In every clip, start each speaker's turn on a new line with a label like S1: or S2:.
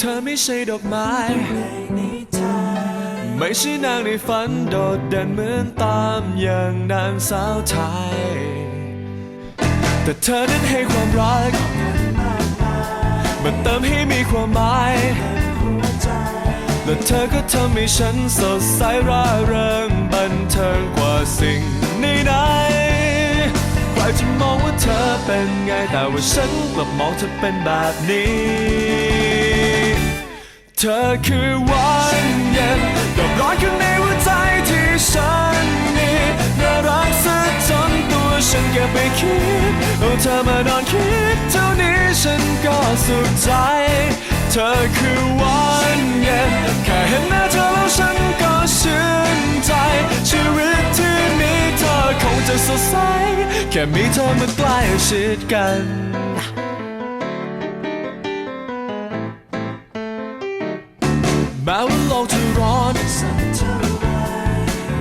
S1: เธอไม่ใช่ดอกไม้ ไม่ใช่นางในฝันโดดเด่นเหมือนตามอย่างนางสาวไทย แต่เธอนั้นให้ความรัก มันเติมให้มีความหมาย และเธอก็ทำให้ฉันสดใสร่าเริงบันเทิงกว่าสิ่งใดๆใครจะมองว่าเธอเป็นไงแต่ว่าฉันกลับมองเธอเป็นแบบนี้ เธอคือวันเย็นดอกร้อนข้างในหัวใจที่ฉันมีน่ารักซะจนตัวฉันเก็บไปคิดเอาเธอมานอนคิดเท่านี้ฉันก็สุขใจ เธอคือวันเย็นแค่เห็นหน้าเธอแล้วฉันก็ชื่นใจ ชีวิตที่มีเธอคงจะสดใส แค่มีเธอมาใกล้ชิดกัน แม้ว่าโลกจะร้อน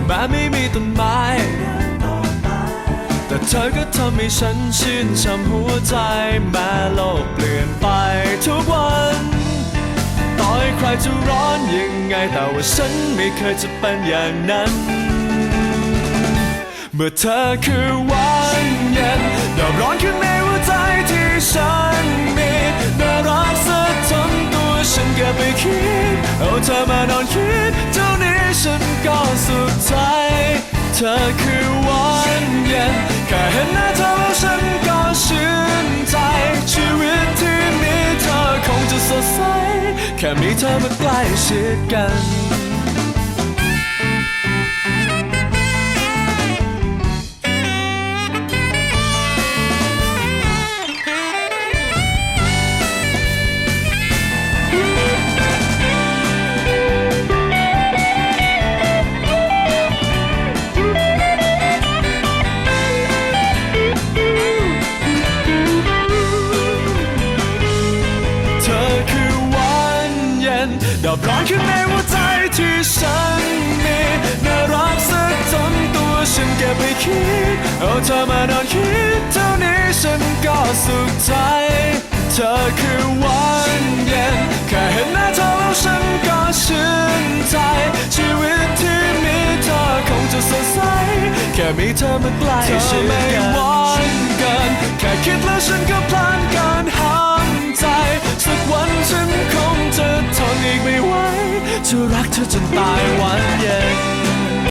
S1: แม้ไม่มีต้นไม้ แต่เธอก็ทำให้ฉันชื่นช่ำหัวใจ แม้โลกเปลี่ยนไปทุกวันต่อให้ใครจะร้อนยังไง แต่ว่าฉันไม่เคยจะเป็นอย่างนั้น เมื่อเธอคือวันเย็นดอกร้อน ดเอาเธอมานอนคิดเท่านี้ฉันก็สุขใจ เธอคือวันเย็นแค่เห็นหน้าเธอแล้วฉันก็ชื่นใจ ชีวิตที่มีเธอคงจะสดใส แค่มีเธอมาใกล้ชิดกัน ดอกร้อนข้างในหัวใจที่ฉันมีน่ารักซะจนตัวฉันเก็บไปคิด เอาเธอมานอนคิดเท่านี้ฉันก็สุขใจ เธอคือวันเย็นแค่เห็นหน้าเธอแล้วฉันก็ชื่นใจ ชีวิตที่มีเธอคงจะสดใส แค่มีเธอมาใกล้ชิดกันไม่หวันเกิน แค่คิดแล้วฉันก็พลานกินห้ามใจสักวัน ฉันคงจะทนอีกไม่ไหวจะรักเธอจนตายวันเย็น